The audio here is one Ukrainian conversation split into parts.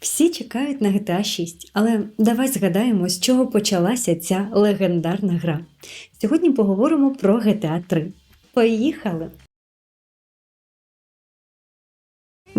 Всі чекають на GTA 6, але давай згадаємо, з чого почалася ця легендарна гра. Сьогодні поговоримо про GTA 3. Поїхали!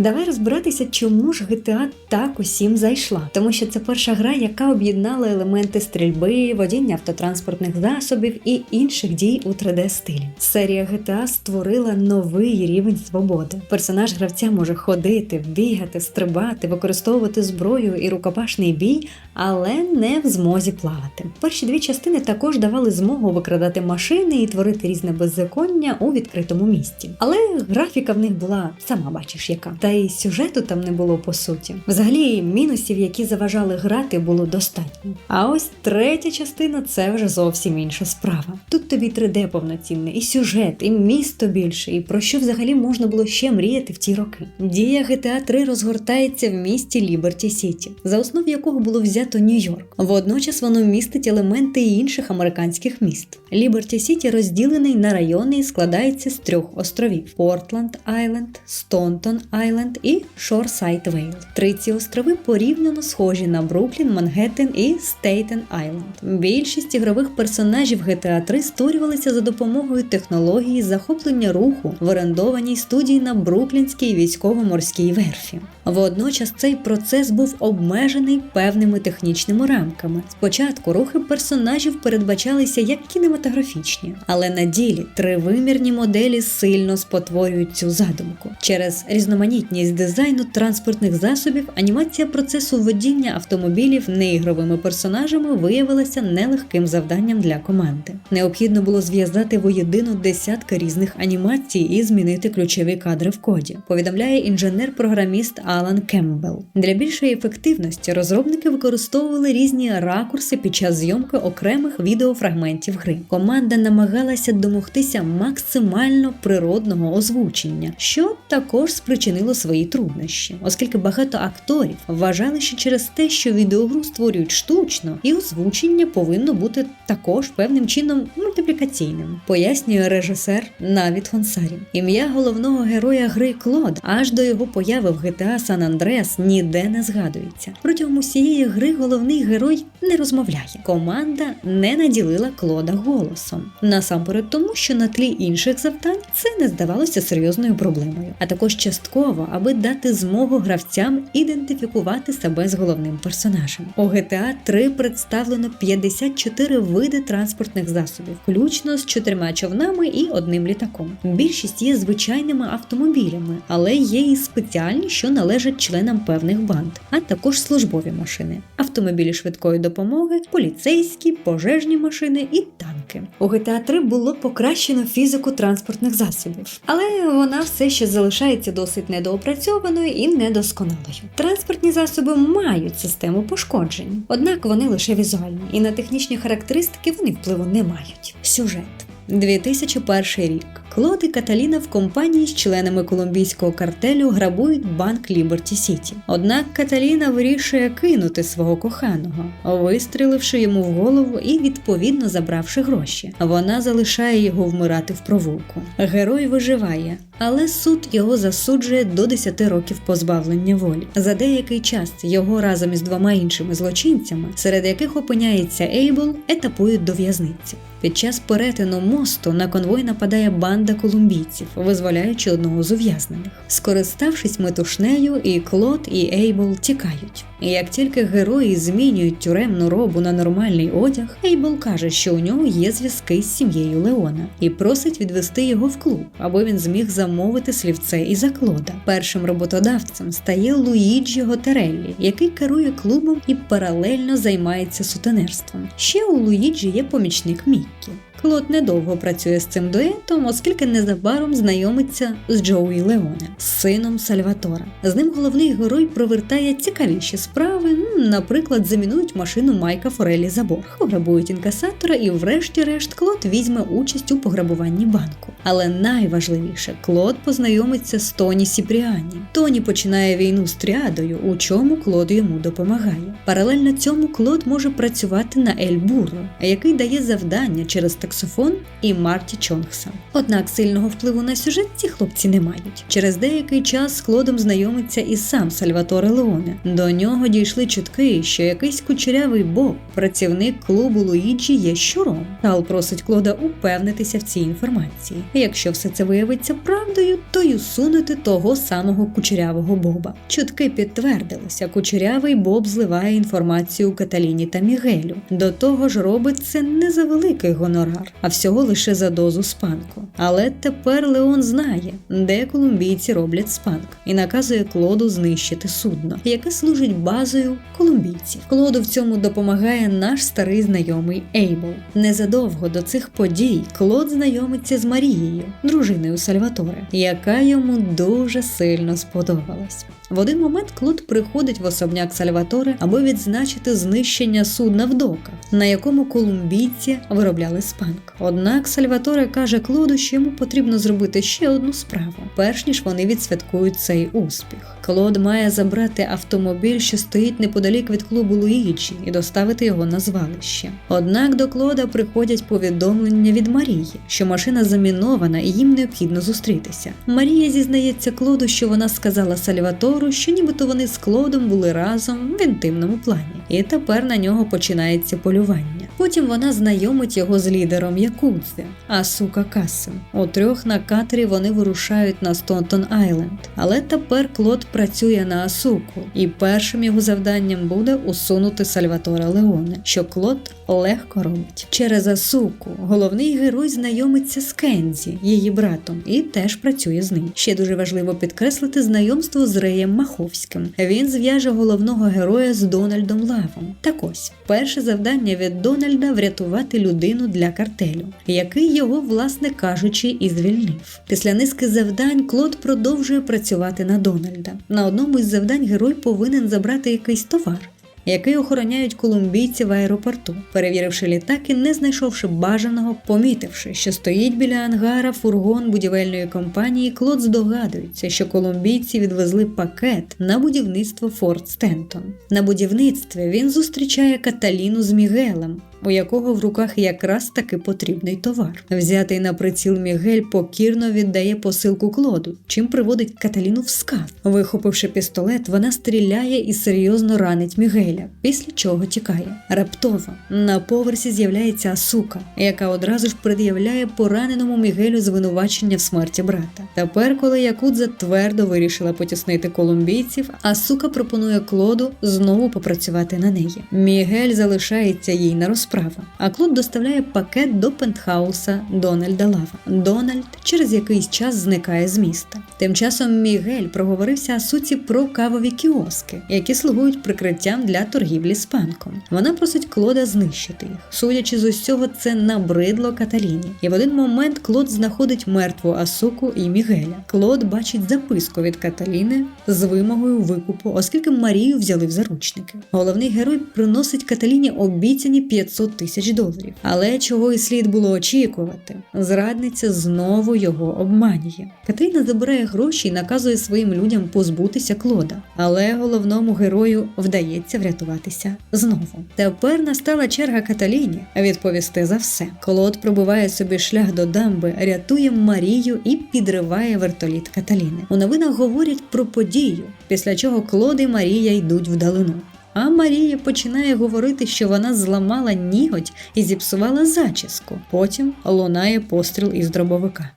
Давай розбиратися, чому ж GTA так усім зайшла. Тому що це перша гра, яка об'єднала елементи стрільби, водіння автотранспортних засобів і інших дій у 3D-стилі. Серія GTA створила новий рівень свободи. Персонаж гравця може ходити, бігати, стрибати, використовувати зброю і рукопашний бій, але не в змозі плавати. Перші дві частини також давали змогу викрадати машини і творити різне беззаконня у відкритому місті. Але графіка в них була сама бачиш яка. Й сюжету там не було по суті. Взагалі, мінусів, які заважали грати, було достатньо. А ось третя частина це вже зовсім інша справа. Тут тобі 3D повноцінне, і сюжет, і місто більше, і про що взагалі можна було ще мріяти в ті роки. Дія GTA 3 розгортається в місті Ліберті Сіті, за основу якого було взято Нью-Йорк. Водночас воно містить елементи і інших американських міст. Ліберті Сіті розділений на райони і складається з трьох островів: Портланд Айленд, Стонтон Айленд і Шорсайд Вейл. Три ці острови порівняно схожі на Бруклін, Мангеттен і Стейтен Айленд. Більшість ігрових персонажів GTA 3 створювалися за допомогою технології захоплення руху в орендованій студії на Бруклінській військово-морській верфі. Водночас цей процес був обмежений певними технічними рамками. Спочатку рухи персонажів передбачалися як кінематографічні, але на ділі тривимірні моделі сильно спотворюють цю задумку. Через різноманітність дизайну транспортних засобів анімація процесу водіння автомобілів неігровими персонажами виявилася нелегким завданням для команди. Необхідно було зв'язати воєдино десятки різних анімацій і змінити ключові кадри в коді. Повідомляє інженер-програміст Алан Кембл. Для більшої ефективності розробники використовували різні ракурси під час зйомки окремих відеофрагментів гри. Команда намагалася домогтися максимально природного озвучення, що також спричинило свої труднощі, оскільки багато акторів вважали, що через те, що відеогру створюють штучно, і озвучення повинно бути також певним чином мультиплікаційним, пояснює режисер Навіт Хонсарі. Ім'я головного героя гри Клод аж до його появи в GTA San Andreas ніде не згадується. Протягом усієї гри головний герой не розмовляє. Команда не наділила Клода голосом. Насамперед тому, що на тлі інших завдань це не здавалося серйозною проблемою, а також частково, аби дати змогу гравцям ідентифікувати себе з головним персонажем. У GTA 3 представлено 54 види транспортних засобів, включно з чотирма човнами і одним літаком. Більшість є звичайними автомобілями, але є і спеціальні, що належать членам певних банд, а також службові машини, автомобілі швидкої допомоги, поліцейські, пожежні машини і танки. У GTA 3 було покращено фізику транспортних засобів, але вона все ще залишається досить недоопрацьованою і недосконалою. Транспортні засоби мають систему пошкоджень, однак вони лише візуальні, і на технічні характеристики вони впливу не мають. Сюжет 2001 рік. Клод і Каталіна в компанії з членами колумбійського картелю грабують банк Ліберті Сіті. Однак Каталіна вирішує кинути свого коханого, вистріливши йому в голову і відповідно забравши гроші. Вона залишає його вмирати в провулку. Герой виживає, але суд його засуджує до 10 років позбавлення волі. За деякий час його разом із двома іншими злочинцями, серед яких опиняється Ейбл, етапують до в'язниці. Під час перетину мосту на конвой нападає банда колумбійців, визволяючи одного з ув'язнених. Скориставшись метушнею, і Клод, і Ейбл тікають. Як тільки герої змінюють тюремну робу на нормальний одяг, Ейбл каже, що у нього є зв'язки з сім'єю Леона, і просить відвести його в клуб, аби він зміг замовити слівце і за Клода. Першим роботодавцем стає Луїджі Готереллі, який керує клубом і паралельно займається сутенерством. Ще у Луїджі є помічник Thank you. Клод недовго працює з цим дуетом, оскільки незабаром знайомиться з Джоуі Леоне, сином Сальватора. З ним головний герой провертає цікавіші справи, наприклад, замінують машину Майка Форелі за борг, пограбують інкасатора, і, врешті-решт, Клод візьме участь у пограбуванні банку. Але найважливіше, Клод познайомиться з Тоні Сіпріані. Тоні починає війну з тріадою, у чому Клод йому допомагає. Паралельно цьому Клод може працювати на Ель Бурро, який дає завдання через так саксофон і Марті Чонгса. Однак сильного впливу на сюжет ці хлопці не мають. Через деякий час з Клодом знайомиться і сам Сальваторе Леоне. До нього дійшли чутки, що якийсь кучерявий Боб, працівник клубу Луїджі, є щуром. Кал просить Клода упевнитися в цій інформації. Якщо все це виявиться правдою, то й усунути того самого кучерявого Боба. Чутки підтвердилися. Кучерявий Боб зливає інформацію Каталіні та Мігелю. До того ж, робить це не за великий гонорар, а всього лише за дозу спанку. Але тепер Леон знає, де колумбійці роблять спанк, і наказує Клоду знищити судно, яке служить базою колумбійців. Клоду в цьому допомагає наш старий знайомий Ейбл. Незадовго до цих подій Клод знайомиться з Марією, дружиною Сальваторе, яка йому дуже сильно сподобалась. В один момент Клод приходить в особняк Сальваторе, аби відзначити знищення судна в доках, на якому колумбійці виробляли спанк. Однак Сальваторе каже Клоду, що йому потрібно зробити ще одну справу, перш ніж вони відсвяткують цей успіх. Клод має забрати автомобіль, що стоїть неподалік від клубу Луїджі, і доставити його на звалище. Однак до Клода приходять повідомлення від Марії, що машина замінована і їм необхідно зустрітися. Марія зізнається Клоду, що вона сказала Сальватору, що нібито вони з Клодом були разом в інтимному плані, і тепер на нього починається полювання. Потім вона знайомить його з лідером Якудзи, Асука Касем. У трьох на катері вони вирушають на Стонтон Айленд. Але тепер Клод працює на Асуку, і першим його завданням буде усунути Сальватора Леоне, що Клод легко робить. Через Асуку головний герой знайомиться з Кензі, її братом, і теж працює з ним. Ще дуже важливо підкреслити знайомство з Реєм Маховським. Він зв'яже головного героя з Дональдом Лавом. Так ось перше завдання від Дональда врятувати людину для картелю, який його, власне кажучи, і звільнив. Після низки завдань Клод продовжує працювати на Дональда. На одному із завдань герой повинен забрати якийсь товар. Який охороняють колумбійці в аеропорту, перевіривши літак і не знайшовши бажаного, помітивши, що стоїть біля ангара фургон будівельної компанії, Клод здогадується, що колумбійці відвезли пакет на будівництво Форт Стентон. На будівництві він зустрічає Каталіну з Мігелем, у якого в руках якраз таки потрібний товар. Взятий на приціл Мігель покірно віддає посилку Клоду, чим приводить Каталіну в сказ. Вихопивши пістолет, вона стріляє і серйозно ранить Мігеля, після чого тікає. Раптово на поверсі з'являється Асука, яка одразу ж пред'являє пораненому Мігелю звинувачення в смерті брата. Тепер, коли Якудза твердо вирішила потіснити колумбійців, Асука пропонує Клоду знову попрацювати на неї. Мігель залишається їй на розправу справа. А Клод доставляє пакет до пентхауса Дональда Лава. Дональд через якийсь час зникає з міста. Тим часом Мігель проговорився Асуці про кавові кіоски, які слугують прикриттям для торгівлі з панком. Вона просить Клода знищити їх. Судячи з усього, це набридло Каталіні. І в один момент Клод знаходить мертву Асуку і Мігеля. Клод бачить записку від Каталіни з вимогою викупу, оскільки Марію взяли в заручники. Головний герой приносить Каталіні обіцяні 500 тисяч доларів. Але чого і слід було очікувати, зрадниця знову його обманює. Катерина забирає гроші і наказує своїм людям позбутися Клода, але головному герою вдається врятуватися знову. Тепер настала черга Каталіні відповісти за все. Клод пробиває собі шлях до дамби, рятує Марію і підриває вертоліт Каталіни. У новинах говорять про подію, після чого Клод і Марія йдуть вдалину. А Марія починає говорити, що вона зламала ніготь і зіпсувала зачіску. Потім лунає постріл із дробовика.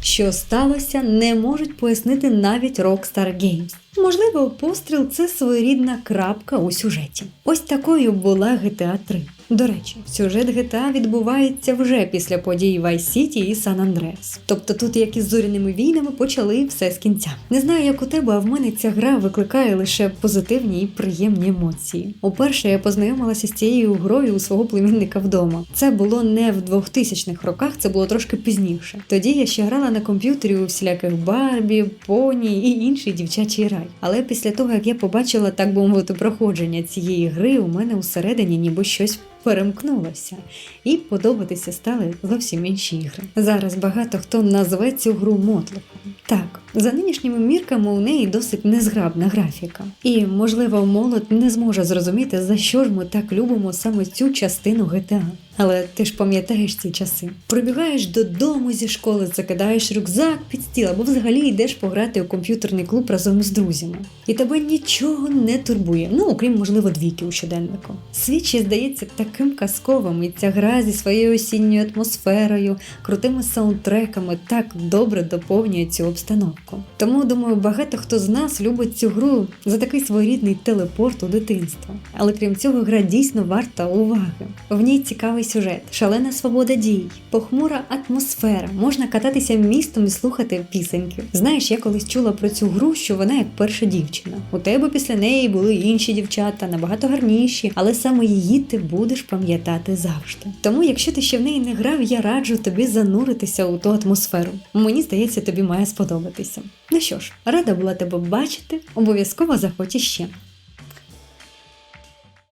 Що сталося, не можуть пояснити навіть Rockstar Games. Можливо, постріл це своєрідна крапка у сюжеті. Ось такою була GTA 3. До речі, сюжет GTA відбувається вже після подій Vice City і San Andreas. Тобто тут, як із зоряними війнами, почали все з кінця. Не знаю, як у тебе, а в мене ця гра викликає лише позитивні і приємні емоції. Уперше я познайомилася з цією грою у свого племінника вдома. Це було не в 2000-х роках, це було трошки пізніше. Тоді я ще грала на комп'ютері у всіляких Барбі, поні і інший дівчачий рай. Але після того, як я побачила, так би мовити, проходження цієї гри, у мене усередині ніби щось перемкнулося, і подобатися стали зовсім інші ігри. Зараз багато хто назве цю гру мотлохом. Так, за нинішніми мірками у неї досить незграбна графіка. І, можливо, молодь не зможе зрозуміти, за що ж ми так любимо саме цю частину GTA. Але ти ж пам'ятаєш ці часи. Прибігаєш додому зі школи, закидаєш рюкзак під стіл або взагалі йдеш пограти у комп'ютерний клуб разом з друзями. І тебе нічого не турбує, ну окрім, можливо, двійки у щоденнику. Світ здається таким казковим, і ця гра зі своєю осінньою атмосферою, крутими саундтреками так добре доповнює цю обстановку. Тому думаю, багато хто з нас любить цю гру за такий своєрідний телепорт у дитинство. Але крім цього, гра дійсно варта уваги. В ній цікавий сюжет, шалена свобода дій, похмура атмосфера. Можна кататися містом і слухати пісеньки. Знаєш, я колись чула про цю гру, що вона як перша дівчина. У тебе після неї були інші дівчата, набагато гарніші, але саме її ти будеш пам'ятати завжди. Тому, якщо ти ще в неї не грав, я раджу тобі зануритися у ту атмосферу. Мені здається, тобі має сподобатися. Ну що ж, рада була тебе бачити. Обов'язково захочеш іще.